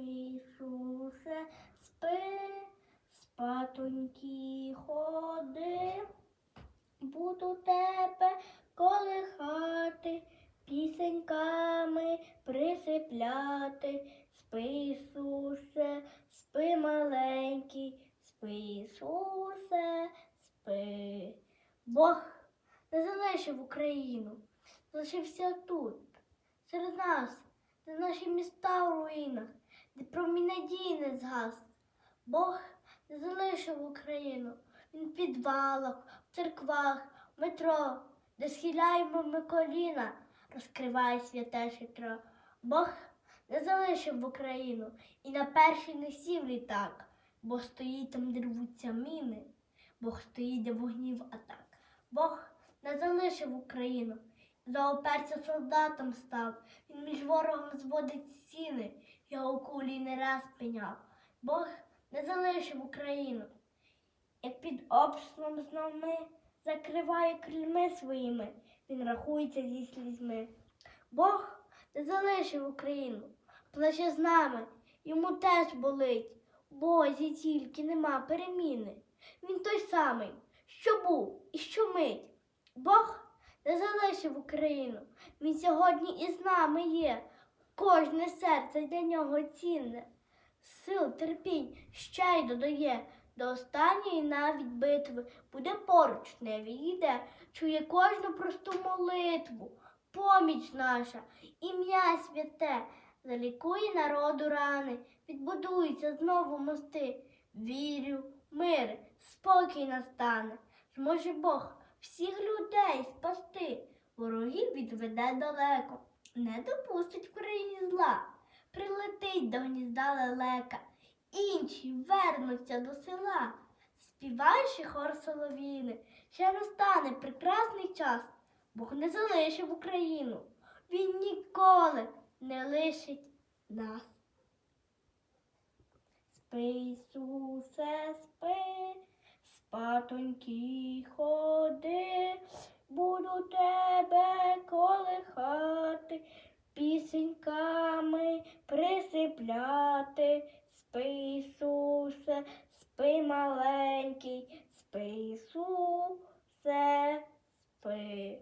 Ісусе, спи, спатоньки ходи, буду тебе колихати, пісеньками присипляти. Спи, Ісусе, спи маленький, спи, Ісусе, спи. Бог не залишив Україну, залишився тут, серед нас, де наші міста в руїнах, надії не згас. Бог не залишив Україну, він в підвалах, в церквах, в метро, де схиляємо ми коліна, розкриває святе шитро. Бог не залишив Україну і на перший не сів літак, бо стоїть там, де рвуться міни, Бог стоїть, де вогнів атак. Бог не залишив Україну, заоперся солдатом став, він між ворогом зводить стіни, його кулі не раз пеняв. Бог не залишив Україну, як під обстрілом знов ми закриває крильми своїми, він рахується зі слізьми. Бог не залишив Україну, плаче з нами, йому теж болить. Бозі тільки нема переміни. Він той самий, що був і що мить. Бог не залишив Україну. Він сьогодні із нами є. Кожне серце для нього цінне. Сил, терпінь ще й додає. До останньої навіть битви буде поруч, не відійде, чує кожну просту молитву, поміч наша, ім'я святе, залікує народу рани, відбудуються знову мости. Вірю, мир, спокій настане. Зможе Бог всіх людей спасти, ворогів відведе далеко, не допустить в країні зла, прилетить до гнізда лелека, інші вернуться до села, співаючи хор соловіни, ще настане прекрасний час, Бог не залишив Україну, Він ніколи не лишить нас. Спи, Ісусе, спи, Патонький ходи, буду тебе колихати, пісеньками присипляти, спи, Ісусе, спи маленький, спи, Ісусе, спи.